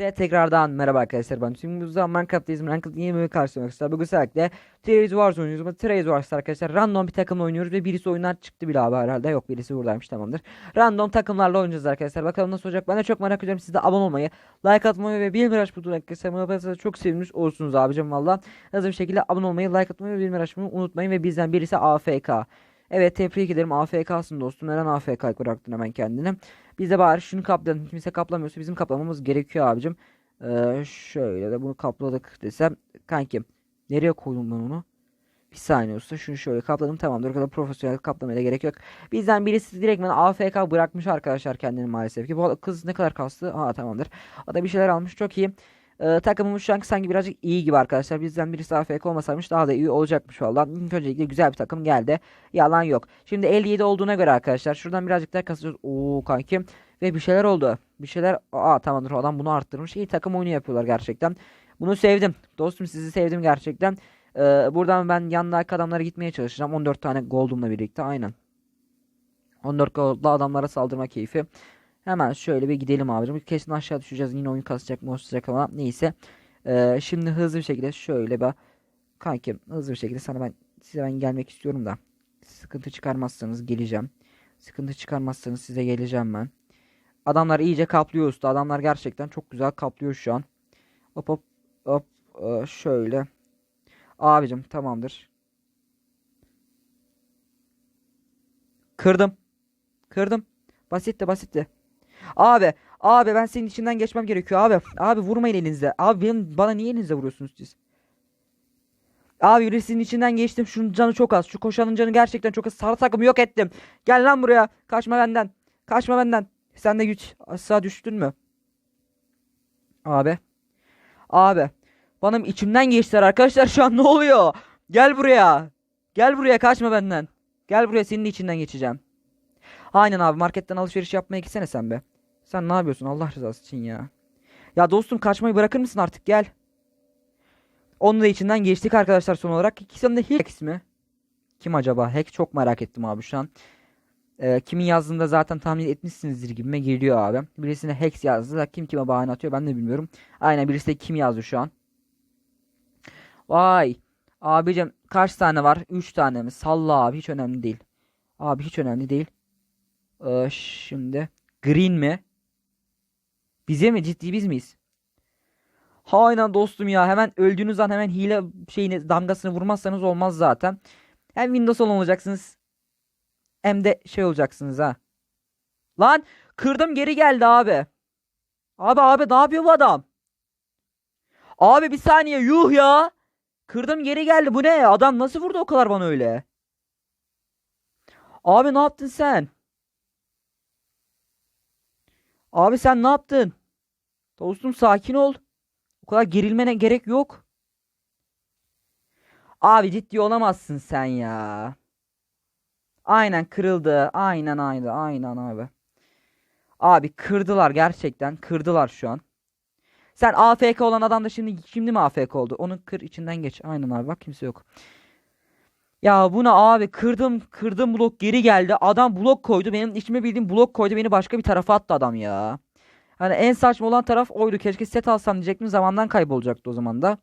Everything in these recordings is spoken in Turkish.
De tekrardan merhaba arkadaşlar ben şimdi bu zaman Minecraft'tayız Minecraft yeni bölümü karşılamak arkadaşlar bugün özellikle Trade Wars oynuyoruz ama Trade Wars arkadaşlar random bir takımla oynuyoruz ve birisi oyundan çıktı bile abi herhalde. Yok birisi buradaymış tamamdır. Random takımlarla oynayacağız arkadaşlar. Bakalım nasıl olacak? Ben de çok merak ediyorum. Siz de abone olmayı like atmayı ve bildirim açmayı arkadaşlar. Yaparsanız çok sevinmiş olursunuz abicim valla Hızlı bir şekilde abone olmayı like atmayı ve bildirim açmayı unutmayın ve bizden birisi AFK Evet tebrik ederim AFK'sın dostum neden AFK bıraktın hemen kendini biz de bari şunu kaplayalım kimse kaplamıyorsa bizim kaplamamız gerekiyor abicim ee, şöyle de bunu kapladık desem kankim nereye koydum ben onu? Bir saniye usta şunu şöyle kapladım tamamdır o kadar profesyonel kaplamaya da gerek yok. Bizden birisi direktmen AFK bırakmış arkadaşlar kendini maalesef ki. Bu kız ne kadar kastı? Aa tamamdır. O da bir şeyler almış çok iyi. Ee, takımımız şu an sanki birazcık iyi gibi arkadaşlar. Bizden birisi AFK olmasaymış daha da iyi olacakmış valla. İlk öncelikle güzel bir takım geldi. Yalan yok. Şimdi 57 olduğuna göre arkadaşlar şuradan birazcık daha kasacağız. Oo kankim. Ve bir şeyler oldu. Bir şeyler aa tamamdır adam bunu arttırmış. İyi takım oyunu yapıyorlar gerçekten. Bunu sevdim. Dostum sizi sevdim gerçekten. Ee, buradan ben yanındaki adamlara gitmeye çalışacağım. 14 tane goldumla birlikte aynen. 14 goldla adamlara saldırma keyfi. Hemen şöyle bir gidelim abicim. Kesin aşağı düşeceğiz. Yine oyun kasacak olacak ama neyse. Ee, şimdi hızlı bir şekilde şöyle bir kankim hızlı bir şekilde sana ben size ben gelmek istiyorum da sıkıntı çıkarmazsanız geleceğim. Sıkıntı çıkarmazsanız size geleceğim ben. Adamlar iyice kaplıyor usta. Adamlar gerçekten çok güzel kaplıyor şu an. Hop hop hop ee, şöyle. Abicim tamamdır. Kırdım. Kırdım. Basitti basitti. Abi abi ben senin içinden geçmem gerekiyor abi. Abi vurmayın elinizle. Abi benim, bana niye elinizle vuruyorsunuz siz? Abi birisinin içinden geçtim. Şunun canı çok az. Şu koşanın canı gerçekten çok az. Sarı takımı yok ettim. Gel lan buraya. Kaçma benden. Kaçma benden. Sen de güç aşağı düştün mü? Abi. Abi. Benim içimden geçtiler arkadaşlar şu an ne oluyor? Gel buraya. Gel buraya kaçma benden. Gel buraya senin de içinden geçeceğim. Aynen abi marketten alışveriş yapmaya gitsene sen be. Sen ne yapıyorsun Allah rızası için ya. Ya dostum kaçmayı bırakır mısın artık gel. Onun da içinden geçtik arkadaşlar son olarak. İkisinin de Hex mi? Kim acaba? Hack çok merak ettim abi şu an. Ee, kimin yazdığında zaten tahmin etmişsinizdir gibime geliyor abi. Birisine Hex yazdı da kim kime bahane atıyor ben de bilmiyorum. Aynen birisi de kim yazdı şu an. Vay. Abicim kaç tane var? 3 tane mi? Salla abi hiç önemli değil. Abi hiç önemli değil. Ee, şimdi Green mi? Bize mi? Ciddi biz miyiz? Aynen dostum ya. Hemen öldüğünüz an hemen hile şeyini damgasını vurmazsanız olmaz zaten. Hem Windows olan olacaksınız. Hem de şey olacaksınız ha. Lan kırdım geri geldi abi. Abi abi ne yapıyor bu adam? Abi bir saniye yuh ya. Kırdım geri geldi. Bu ne? Adam nasıl vurdu o kadar bana öyle? Abi ne yaptın sen? Abi sen ne yaptın? Dostum sakin ol. O kadar gerilmene gerek yok. Abi ciddi olamazsın sen ya. Aynen kırıldı. Aynen aynen aynen abi. Abi kırdılar gerçekten. Kırdılar şu an. Sen AFK olan adam da şimdi şimdi mi AFK oldu? Onu kır içinden geç. Aynen abi bak kimse yok. Ya bunu abi kırdım kırdım blok geri geldi. Adam blok koydu. Benim içime bildiğim blok koydu. Beni başka bir tarafa attı adam ya. Hani en saçma olan taraf oydu. Keşke set alsam diyecektim. Zamandan kaybolacaktı o zaman da.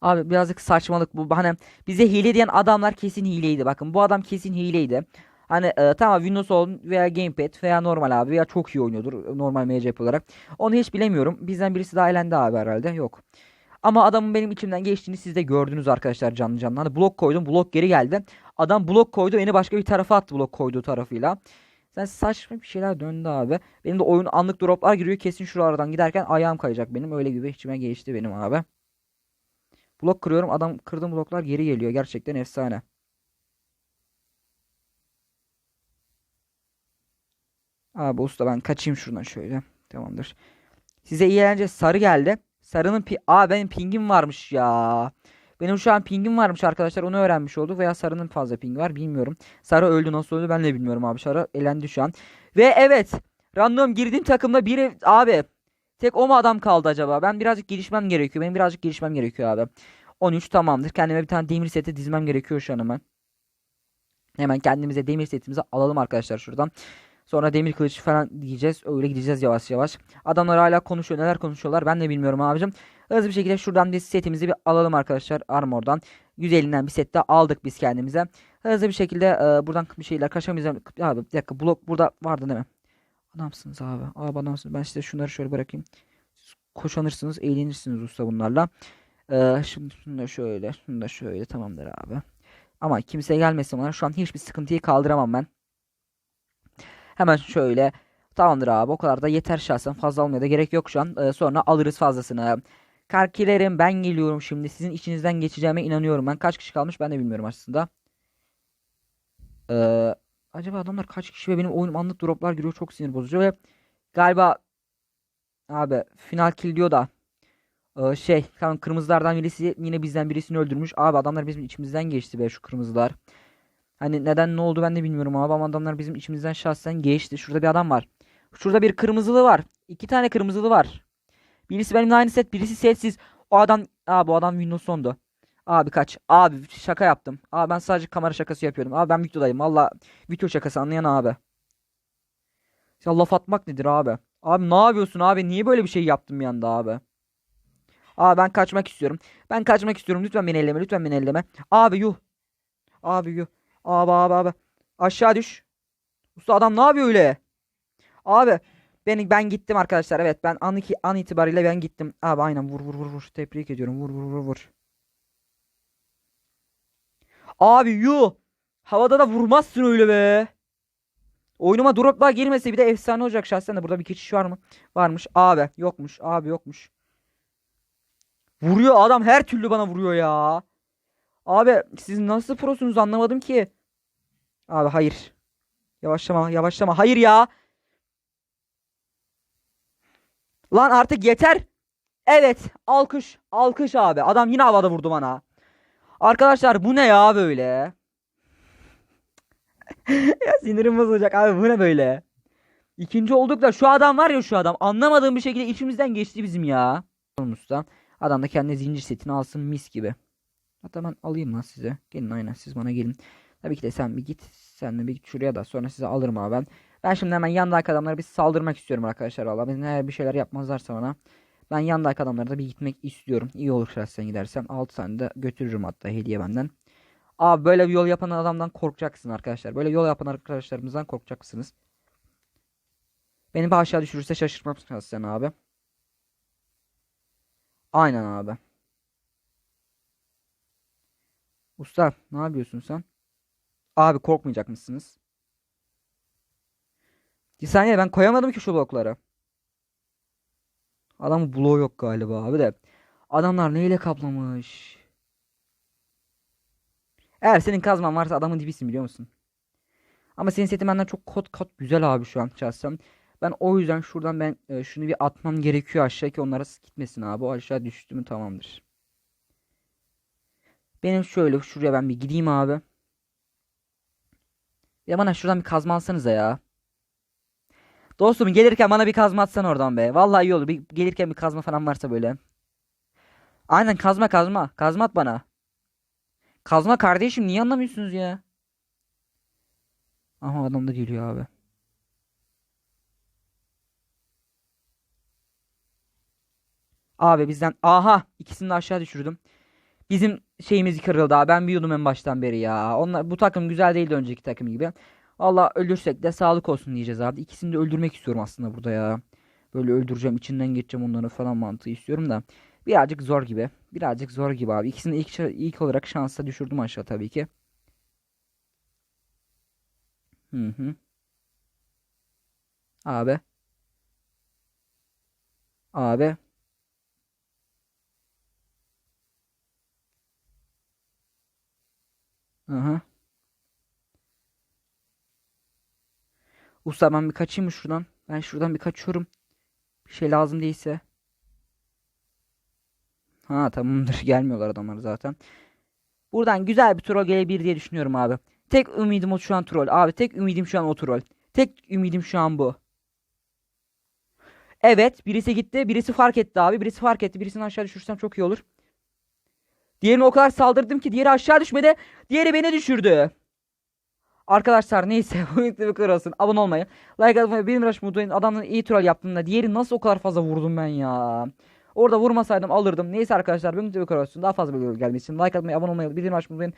Abi birazcık saçmalık bu. Hani bize hile diyen adamlar kesin hileydi. Bakın bu adam kesin hileydi. Hani e, tamam Windows olun veya Gamepad veya normal abi veya çok iyi oynuyordur normal MC olarak. Onu hiç bilemiyorum. Bizden birisi daha elendi abi herhalde. Yok. Ama adamın benim içimden geçtiğini siz de gördünüz arkadaşlar canlı canlı. Hani blok koydum blok geri geldi. Adam blok koydu beni başka bir tarafa attı blok koyduğu tarafıyla. Sen saçma bir şeyler döndü abi. Benim de oyun anlık droplar giriyor. Kesin şuralardan giderken ayağım kayacak benim. Öyle gibi içime geçti benim abi. Blok kırıyorum. Adam kırdığım bloklar geri geliyor. Gerçekten efsane. Abi usta ben kaçayım şuradan şöyle. Tamamdır. Size iyi eğlence sarı geldi. Sarının pi Aa benim pingim varmış ya. Benim şu an pingim varmış arkadaşlar. Onu öğrenmiş olduk. Veya sarının fazla pingi var bilmiyorum. Sarı öldü nasıl öldü ben de bilmiyorum abi. Sarı elendi şu an. Ve evet. Random girdiğim takımda biri abi. Tek o mu adam kaldı acaba? Ben birazcık gelişmem gerekiyor. Benim birazcık gelişmem gerekiyor abi. 13 tamamdır. Kendime bir tane demir seti dizmem gerekiyor şu an hemen. Hemen kendimize demir setimizi alalım arkadaşlar şuradan. Sonra demir kılıç falan diyeceğiz. Öyle gideceğiz yavaş yavaş. Adamlar hala konuşuyor. Neler konuşuyorlar ben de bilmiyorum abicim. Hızlı bir şekilde şuradan bir setimizi bir alalım arkadaşlar armordan. Güzelinden bir set de aldık biz kendimize. Hızlı bir şekilde e, buradan bir şeyler kaçamayacağım. Abi bir dakika blok burada vardı değil mi? Adamsınız abi. Abi adamsınız. Ben size şunları şöyle bırakayım. Siz koşanırsınız, eğlenirsiniz usta bunlarla. Ee, şimdi şunu da şöyle, şunu da şöyle tamamdır abi. Ama kimse gelmesin bana. Şu an hiçbir sıkıntıyı kaldıramam ben. Hemen şöyle. Tamamdır abi. O kadar da yeter şahsen. Fazla almaya da gerek yok şu an. Ee, sonra alırız fazlasını. Karkilerim ben geliyorum şimdi. Sizin içinizden geçeceğime inanıyorum ben. Kaç kişi kalmış ben de bilmiyorum aslında. Ee, acaba adamlar kaç kişi ve benim oyunum anlık droplar giriyor. Çok sinir bozucu ve galiba abi final kill diyor da ee, şey tamam kırmızılardan birisi yine bizden birisini öldürmüş. Abi adamlar bizim içimizden geçti be şu kırmızılar. Hani neden ne oldu ben de bilmiyorum abi ama adamlar bizim içimizden şahsen geçti. Şurada bir adam var. Şurada bir kırmızılı var. İki tane kırmızılı var. Birisi benimle aynı set, birisi setsiz. O adam, aa bu adam Windows 10'du. Abi kaç. Abi şaka yaptım. Abi ben sadece kamera şakası yapıyordum. Abi ben videodayım. Valla video şakası anlayan abi. Ya laf atmak nedir abi? Abi ne yapıyorsun abi? Niye böyle bir şey yaptım yanda abi? Abi ben kaçmak istiyorum. Ben kaçmak istiyorum. Lütfen beni elleme. Lütfen beni elleme. Abi yuh. Abi yuh. Abi abi abi. Aşağı düş. Usta adam ne yapıyor öyle? Abi ben ben gittim arkadaşlar. Evet ben an, iki, an itibariyle ben gittim. Abi aynen vur vur vur vur. Tebrik ediyorum. Vur vur vur vur. Abi yuh. Havada da vurmazsın öyle be. Oyunuma droplar girmese bir de efsane olacak şahsen de burada bir geçiş var mı? Varmış. Abi yokmuş. Abi yokmuş. Vuruyor adam her türlü bana vuruyor ya. Abi siz nasıl prosunuz anlamadım ki. Abi hayır. Yavaşlama yavaşlama. Hayır ya. Lan artık yeter. Evet alkış alkış abi. Adam yine havada vurdu bana. Arkadaşlar bu ne ya böyle? ya sinirim bozulacak abi bu ne böyle? İkinci olduk da şu adam var ya şu adam anlamadığım bir şekilde içimizden geçti bizim ya. Usta. Adam da kendine zincir setini alsın mis gibi. Hatta ben alayım lan size. Gelin aynen siz bana gelin. Tabii ki de sen bir git. Sen de bir git şuraya da sonra size alırım abi ben. Ben şimdi hemen yandaki adamlara bir saldırmak istiyorum arkadaşlar valla. Ben eğer bir şeyler yapmazlarsa bana. Ben yandaki adamlara da bir gitmek istiyorum. İyi olur şahsen gidersen. 6 tane de götürürüm hatta hediye benden. Abi böyle bir yol yapan adamdan korkacaksın arkadaşlar. Böyle yol yapan arkadaşlarımızdan korkacaksınız. Beni bir aşağı düşürürse şaşırtmam şahsen abi. Aynen abi. Usta ne yapıyorsun sen? Abi korkmayacak mısınız? Bir saniye ben koyamadım ki şu blokları. Adamın bloğu yok galiba abi de. Adamlar neyle kaplamış? Eğer senin kazman varsa adamın dibisin biliyor musun? Ama senin setin benden çok kot kot güzel abi şu an şahsen. Ben o yüzden şuradan ben e, şunu bir atmam gerekiyor aşağı ki onlara gitmesin abi. O aşağı düştü mü tamamdır. Benim şöyle şuraya ben bir gideyim abi. Ya bana şuradan bir kazma alsanıza ya. Dostum gelirken bana bir kazma atsan oradan be. Vallahi iyi olur. Bir, gelirken bir kazma falan varsa böyle. Aynen kazma kazma. Kazma at bana. Kazma kardeşim niye anlamıyorsunuz ya? Aha adam da geliyor abi. Abi bizden aha ikisini de aşağı düşürdüm. Bizim şeyimiz kırıldı abi. Ben biliyordum en baştan beri ya. Onlar bu takım güzel değildi önceki takım gibi. Allah ölürsek de sağlık olsun diyeceğiz abi. İkisini de öldürmek istiyorum aslında burada ya. Böyle öldüreceğim, içinden geçeceğim onları falan mantığı istiyorum da. Birazcık zor gibi. Birazcık zor gibi abi. İkisini ilk ilk olarak şansa düşürdüm aşağı tabii ki. Hı hı. Abi. Abi. Hı. Usta ben bir kaçayım mı şuradan? Ben şuradan bir kaçıyorum. Bir şey lazım değilse. Ha tamamdır. Gelmiyorlar adamlar zaten. Buradan güzel bir troll gelebilir diye düşünüyorum abi. Tek ümidim o şu an troll. Abi tek ümidim şu an o troll. Tek ümidim şu an bu. Evet birisi gitti. Birisi fark etti abi. Birisi fark etti. Birisini aşağı düşürsem çok iyi olur. Diğerine o kadar saldırdım ki diğeri aşağı düşmedi. Diğeri beni düşürdü. Arkadaşlar neyse bu videoda bu kadar olsun. Abone olmayı, like atmayı, benim Rush Mutlu'nun adamın iyi troll yaptığında diğeri nasıl o kadar fazla vurdum ben ya. Orada vurmasaydım alırdım. Neyse arkadaşlar benim videoda bu kadar olsun. Daha fazla video gelmesi için like atmayı, abone olmayı, bildirim açmayı unutmayın.